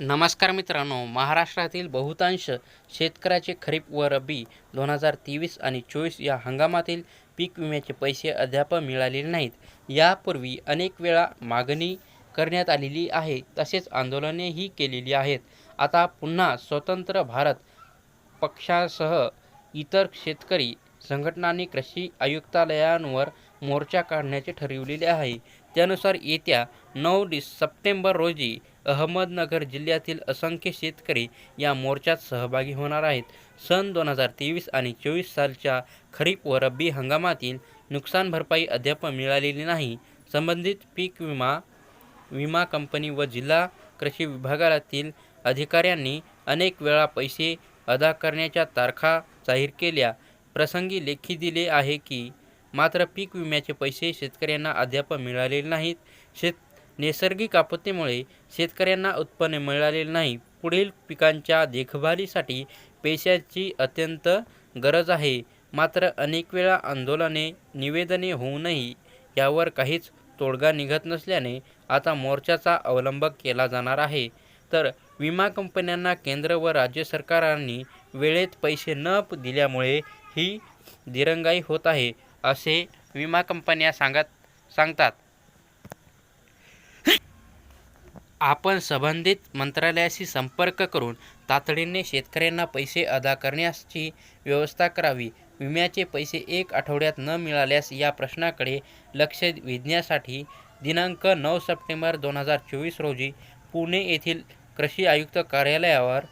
नमस्कार मित्रांनो महाराष्ट्रातील बहुतांश शेतकऱ्याचे खरीप व रब्बी दोन हजार तेवीस आणि चोवीस या हंगामातील पीक विम्याचे पैसे अद्याप मिळालेले नाहीत. यापूर्वी अनेक वेळा मागणी करण्यात आलेली आहे तसेच आंदोलनेही केलेली आहेत. आता पुन्हा स्वतंत्र भारत पक्षासह इतर शेतकरी संघटनांनी कृषी आयुक्तालयांवर मोर्चा काढण्याचे ठरविलेले आहे. त्यानुसार येत्या नऊ डिस सप्टेंबर रोजी अहमदनगर जिल्ह्यातील असंख्य शेतकरी या मोर्चात सहभागी होणार आहेत. सन दोन हजार तेवीस आणि चोवीस सालच्या खरीप व रब्बी हंगामातील नुकसान भरपाई अद्याप मिळालेली नाही. संबंधित पीक विमा विमा कंपनी व जिल्हा कृषी विभागातील अधिकाऱ्यांनी अनेक वेळा पैसे अदा करण्याच्या तारखा जाहीर केल्या. प्रसंगी लेखी दिले आहे की मात्र पीक विम्याचे पैसे शेतकऱ्यांना अद्याप मिळालेले नाहीत. शेत नैसर्गिक आपत्तीमुळे शेतकऱ्यांना उत्पन्न मिळालेले नाही. पुढील पिकांच्या देखभालीसाठी पैशाची अत्यंत गरज आहे. मात्र अनेक वेळा आंदोलने निवेदने होऊनही यावर काहीच तोडगा निघत नसल्याने आता मोर्चाचा अवलंब केला जाणार आहे. तर विमा कंपन्यांना केंद्र व राज्य सरकारांनी वेळेत पैसे न दिल्यामुळे ही दिरंगाई होत आहे. असे विमा कंपन्या सांगत सांगतात. आपण संबंधित मंत्रालयाशी संपर्क करून तातडीने शेतकऱ्यांना पैसे अदा करण्याची व्यवस्था करावी. विम्याचे पैसे एक आठवड्यात न मिळाल्यास या प्रश्नाकडे लक्ष वेधण्यासाठी दिनांक नऊ सप्टेंबर दोन हजार चोवीस रोजी पुणे येथील कृषी आयुक्त कार्यालयावर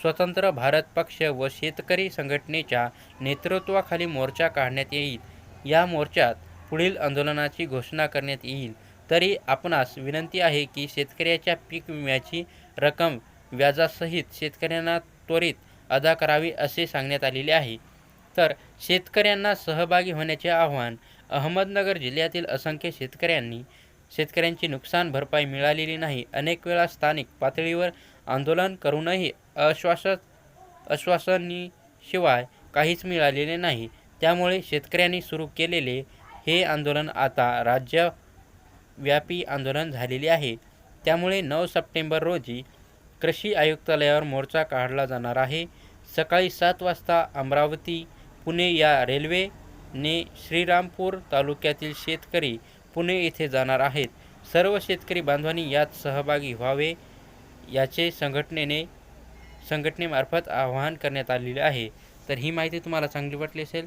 स्वतंत्र भारत पक्ष व शेतकरी संघटनेच्या नेतृत्वाखाली मोर्चा काढण्यात येईल. या मोर्चात पुढील आंदोलनाची घोषणा करण्यात येईल. तरी आपणास विनंती आहे की शेतकऱ्याच्या पीक विम्याची रक्कम व्याजासहित शेतकऱ्यांना त्वरित अदा करावी असे सांगण्यात आलेले आहे. तर शेतकऱ्यांना सहभागी होण्याचे आव्हान अहमदनगर जिल्ह्यातील असंख्य शेतकऱ्यांनी शेतकऱ्यांची नुकसान भरपाई मिळालेली नाही. अनेक वेळा स्थानिक पातळीवर आंदोलन करूनही आश्वास आश्वासनीशिवाय काहीच मिळालेले नाही. त्यामुळे शेतकऱ्यांनी सुरू केलेले हे आंदोलन आता राज्यव्यापी आंदोलन झालेले आहे. त्यामुळे नऊ सप्टेंबर रोजी कृषी आयुक्तालयावर मोर्चा काढला जाणार आहे. सकाळी सात वाजता अमरावती पुणे या रेल्वेने श्रीरामपूर तालुक्यातील शेतकरी पुणे येथे जाणार आहेत. सर्व शेतकरी बांधवांनी यात सहभागी व्हावे याचे संघटनेने संघटनेमार्फत आवाहन करण्यात आलेले आहे. तर ही माहिती तुम्हाला चांगली वाटली असेल